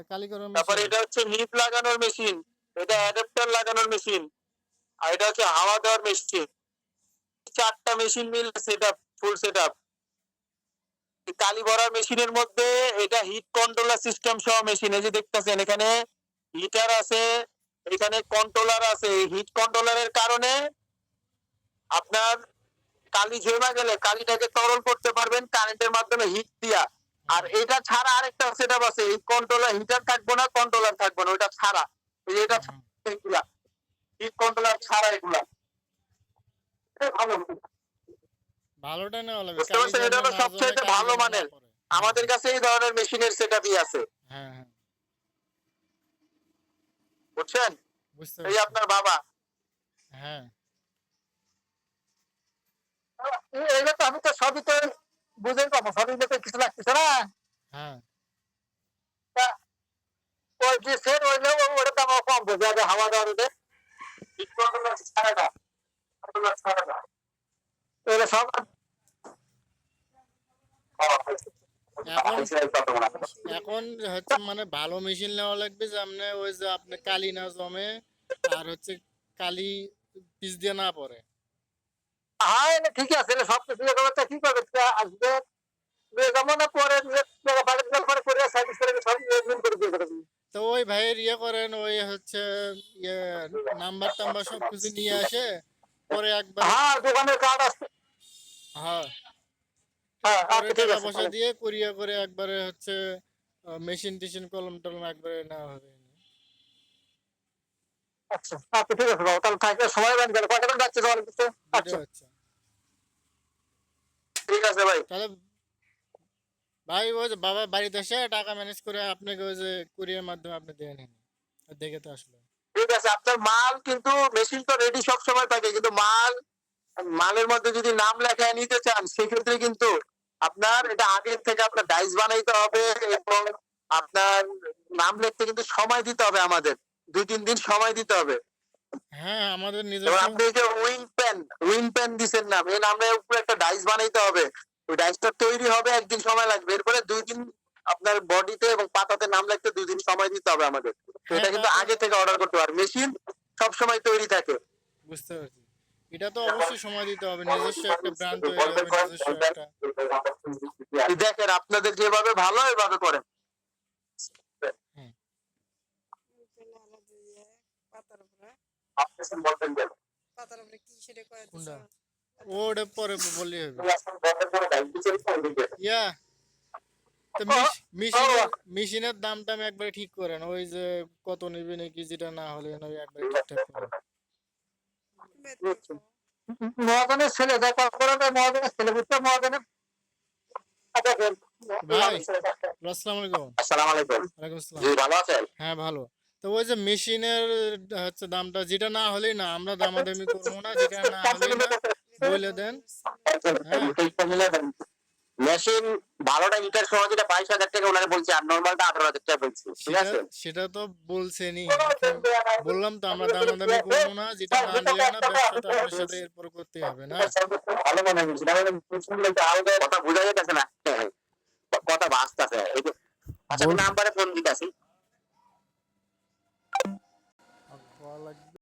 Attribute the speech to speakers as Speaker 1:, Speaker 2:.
Speaker 1: এটা
Speaker 2: তারপর এটা হচ্ছে নিপ লাগানোর মেশিন এটা অ্যাডাপ্টার লাগানোর মেশিন আর এটা হচ্ছে হাওয়া দেওয়ার মেশিন চারটা machine mill set up full set up কালি ভরার মেশিনের মধ্যে এটা হিট কন্ট্রোলার সিস্টেম সহ মেশিন এই যে দেখতেছেন এখানে হিটার আছে, এখানে কন্ট্রোলার আছে। হিট কন্ট্রোলারের কারণে আপনার কালি জমা গেলে, কালিটাকে তরল করতে পারবেন কারেন্টের মাধ্যমে হিট দিয়া। আর এটা ছাড়া আরেকটা সেটআপ আছে এই কন্ট্রোলার হিটার থাকব না কন্ট্রোলার থাকব না ওটা ছাড়া এই যে এটা। এগুলা হিট কন্ট্রোলার ছাড়া এগুলা ভালো
Speaker 1: ভালোটা নেওয়া লাগবে?
Speaker 2: এটা হলো সবচাইতে ভালো মানের। আমাদের কাছে এই ধরনের মেশিনের সেটআপই আছে
Speaker 1: হ্যাঁ হ্যাঁ
Speaker 2: বুঝছেন এই আপনার বাবা
Speaker 1: হ্যাঁ
Speaker 2: এইটা তো আমি তো সবই তো বুঝে পাবো সবই তো কিছু লাগতেছে না।
Speaker 1: হ্যাঁ।
Speaker 2: ওই যে সেট হইলে ওটা দাম কম করবে আগে হাওয়া দেওয়া দিতে সব
Speaker 1: এখন হচ্ছে মানে ভালো মেশিন নেওয়া লাগবে যে আপনি ওই যে আপনি কালি না জমে আর হচ্ছে কালি পিস দিয়ে না পড়ে।
Speaker 2: হ্যাঁ ঠিকই আছে সব কিছু আসবে। যেমন না পরে করে করে সার্ভিস করে সব করে দিয়ে দেবে
Speaker 1: তো ওই ভাইয়ের ইয়ে করেন ওই হচ্ছে ইয়ে নাম্বার টাম্বার সব কিছু নিয়ে আসে পরে একবার
Speaker 2: হ্যাঁ দোকানের কার্ড আছে
Speaker 1: হ্যাঁ।
Speaker 2: হ্যাঁ আচ্ছা ঠিক
Speaker 1: দিয়ে কুরিয়া করে একবারে হচ্ছে মেশিন টেশিন কলম টলম একবারে নেওয়া হবে।
Speaker 2: আচ্ছা আচ্ছা ঠিক আছে বাবা তাহলে থাকবে সময় কয়টা করে যাচ্ছে তোমার আচ্ছা। ঠিক আছে ভাই।
Speaker 1: তাহলে ভাই ওই যে বাবা বাড়িতে এসে টাকা ম্যানেজ করে আপনাকে ওই যে কুরিয়ার মাধ্যমে আপনি দিয়ে নেন। দেখে তো আসলো।
Speaker 2: ঠিক আছে আপনার মাল কিন্তু মেশিন তো রেডি সব সময় থাকে কিন্তু মাল মালের মধ্যে যদি নাম লেখায় নিতে চান সেক্ষেত্রে কিন্তু আপনার এটা আগের থেকে আপনার ডাইস বানাইতে হবে এবং আপনার নাম লিখতে কিন্তু সময় দিতে হবে আমাদের। দুই তিন দিন সময় দিতে হবে।
Speaker 1: হ্যাঁ আমাদের নিজস্ব
Speaker 2: আপনি যে উইং পেন উইং পেন দিচ্ছেন নাম এই নামের উপরে একটা ডাইস বানাইতে হবে। ওই ডাইসটা তৈরি হবে একদিন সময় লাগবে। এরপরে দুই দিন আপনার বডিতে এবং পাতাতে নাম লিখতে দুই দিন সময় দিতে হবে আমাদের। তো এটা
Speaker 1: হ্যাঁ,
Speaker 2: কিন্তু আগে থেকে অর্ডার করতে পারবে মেশিন সব সময় তৈরি থাকে।
Speaker 1: বুঝতে পারছি। এটা তো অবশ্যই সময় দিতে হবে। নিজস্ব একটা ব্র্যান্ড তৈরি হবে নিজস্ব একটা
Speaker 2: দেখেন আপনাদের যেভাবে ভালো এভাবে করেন।
Speaker 3: পাতার উপরে।
Speaker 1: ওটা পরে বললে ইয়া মেশিনের মেশিনের দাম টাম একবারে ঠিক করেন ওই যে কত নেবে নাকি যেটা না হলে একবারে ঠিকঠাক করেন
Speaker 2: মহাজনের ছেলে দেখা করে মহাজনের ছেলে বুঝতে মহাজনের
Speaker 1: ভাই। আসসালামু আলাইকুম।
Speaker 2: আসসালামু আলাইকুম। জি ভালো আছেন?
Speaker 1: হ্যাঁ ভালো। তো ওই যে মেশিনের হচ্ছে দামটা যেটা না হলেই না আমরা দামাদামি করব না যেটা না হলেই না বলে দেন।
Speaker 2: মেশিন ভালোটা হিটার সহ যেটা বাইশ হাজার টাকা ওনারে বলছি আর নর্মালটা আঠারো হাজার টাকা বলছি ঠিক
Speaker 1: সেটা
Speaker 2: আছে?
Speaker 1: সেটা তো বলছেনই বললাম তো আমরা দামাদামি করব না যেটা না নিলে না ব্যবসাটা আপনার সাথে এরপর করতে হবে না।
Speaker 2: ভালো মনে হয়েছে কথা বোঝা যেতেছে না। কথা বাঁচতেছে। আচ্ছা
Speaker 1: বল-
Speaker 2: নাম্বারে ফোন falar de